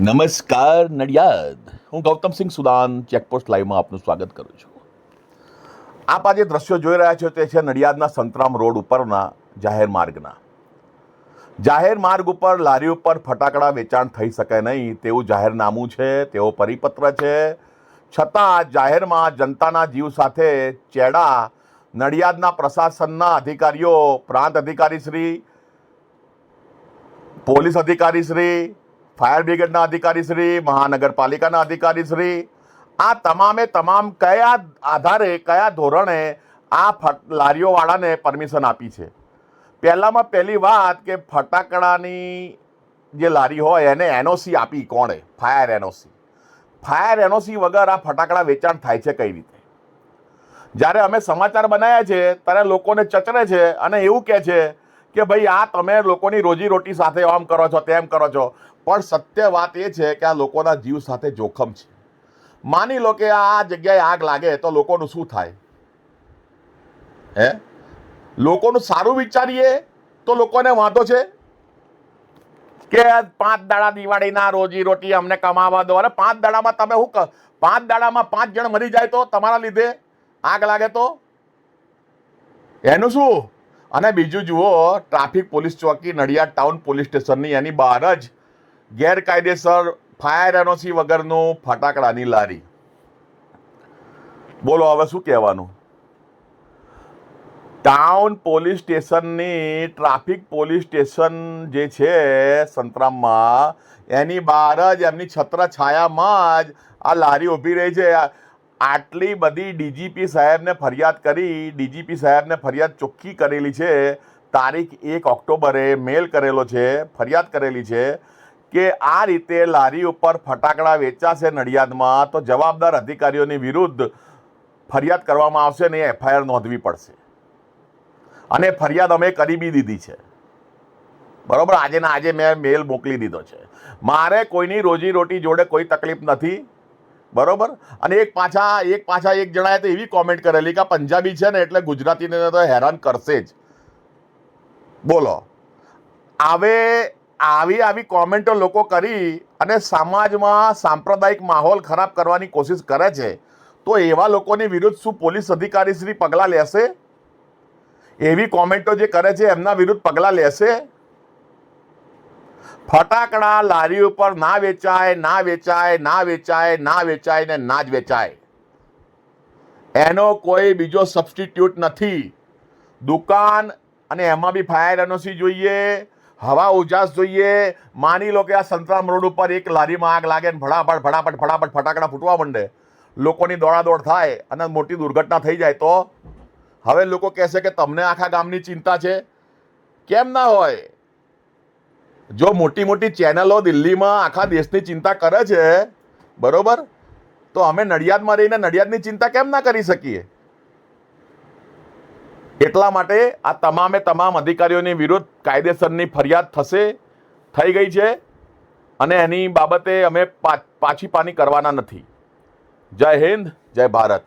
નમસ્કાર નડિયાદ. હું Gautamsinh Sudan checkpost લાઈવમાં આપનું સ્વાગત કરું છું. આપ આજે દ્રશ્યો જોઈ રહ્યા છો તે છે નડિયાદના સંતરામ રોડ ઉપરના જાહેર માર્ગના. જાહેર માર્ગ ઉપર લારી ઉપર ફટાકડા વેચાણ થઈ શકે નહીં તેવું જાહેરનામું છે તેવો પરિપત્ર છે. છતાં જાહેરમાં જનતાના જીવ સાથે ચેડા નડિયાદના પ્રશાસનના અધિકારીઓ પ્રાંત અધિકારી શ્રી પોલીસ અધિકારી શ્રી ફાયર બ્રિગેડના અધિકારી શ્રી, મહાનગરપાલિકાના અધિકારી શ્રી, આ તમામે તમામ કયા આધારે, કયા ધોરણે આ લારીઓવાળાને પરમિશન આપી છે? પહેલામાં પહેલી વાત કે ફટાકડાની જે લારી હોય એને એનઓસી આપી કોણે? Fire NOC. ફાયર એનઓસી વગર આ ફટાકડા વેચાણ થાય છે કઈ રીતે? જ્યારે અમે સમાચાર બનાવ્યા છે, ત્યારે લોકોને ચચરે છે અને એવું કહે છે કે ભાઈ, આ તમે લોકોની રોજીરોટી સાથે આમ કરો છો, તેમ કરો છો. પણ સત્ય વાત એ છે કે આ લોકોના જીવ સાથે જોખમ છે. માની લો કે આ જગ્યાએ આગ લાગે તો લોકોનું શું થાય? હે? લોકોનું સારું વિચારીએ તો લોકોને વાંધો છે? કે પાંચ દાડા દિવાળીના રોજી રોટી અમને કમાવા દો. અરે પાંચ દાડામાં તમે શું પાંચ દાડામાં પાંચ જણ મરી જાય તો તમારા લીધે આગ લાગે તો? એનું શું? અને બીજું જુઓ, ટ્રાફિક પોલીસ ચોકી નડિયાદ ટાઉન પોલીસ સ્ટેશનની એની બહાર જ ગેરકાયદેસર ફાયર એનઓસી વગરનું ફટાકડાની લારી. બોલો, હવે શું કહેવાનું? ટાઉન પોલીસ સ્ટેશનની ટ્રાફિક પોલીસ સ્ટેશન જે છે, સંતરામમાં, એની બહાર જ, એમની છત્ર છાયામાં જ આ લારી ઊભી રહી છે. આટલી બધી ડીજીપી સાહેબને ફરિયાદ કરી, ડીજીપી સાહેબને ફરિયાદ ચોખ્ખી કરેલી છે. તારીખ એક ઓક્ટોબરે મેલ કરેલો છે, ફરિયાદ કરેલી છે કે આ રીતે લારી ઉપર ફટાકડા વેચાશે નડિયાદમાં તો જવાબદાર અધિકારીઓની વિરુદ્ધ ફરિયાદ કરવામાં આવશે ને એફઆઈઆર નોંધવી પડશે. અને ફરિયાદ અમે કરી બી દીધી છે. બરાબર? આજે ને આજે મેં મેલ મોકલી દીધો છે. મારે કોઈની રોજીરોટી જોડે કોઈ તકલીફ નથી. બરોબર? અને એક પાછા એક પાછા એક જણાએ તો એવી કોમેન્ટ કરેલી કે પંજાબી છે ને એટલે ગુજરાતીને તો હેરાન કરશે જ. બોલો. આવે, આવી આવી કોમેન્ટો લોકો કરી અને સમાજમાં સાંપ્રદાયિક માહોલ ખરાબ કરવાની કોશિશ કરે છે, તો એવા લોકોની વિરુદ્ધ શું પોલીસ અધિકારી શ્રી પગલાં લેશે? એવી કોમેન્ટો જે કરે છે, એમના વિરુદ્ધ પગલાં લેશે? ફટાકડા લારી ઉપર ના વેચાય ના વેચાય ના વેચાય ના વેચાય ને ના જ વેચાય. એનો કોઈ બીજો સબસ્ટિટ્યૂટ નથી. દુકાન અને એમાં બી ફાયર એનઓસી જોઈએ, હવા ઉજાસ જોઈએ. માની લો કે આ સંતરામ રોડ ઉપર એક લારીમાં આગ લાગે ને ફટાફટ ફટાફટ ફટાકડા ફૂટવા માંડે. લોકોની દોડાદોડ થાય અને મોટી દુર્ઘટના થઈ જાય તો? હવે લોકો કહેશે કે તમને આખા ગામની ચિંતા છે. કેમ ના હોય? જો મોટી મોટી ચેનલો દિલ્હીમાં આખા દેશની ચિંતા કરે છે, બરોબર? તો અમે નડિયાદમાં રહીને નડિયાદની ચિંતા કેમ ના કરી શકીએ? એટલા માટે આ તમામે તમામ અધિકારીઓની વિરુદ્ધ કાયદેસરની ફરિયાદ થશે, થઈ ગઈ છે, અને એની બાબતે અમે પાછી પાની કરવાના નથી. જય હિન્દ, જય ભારત.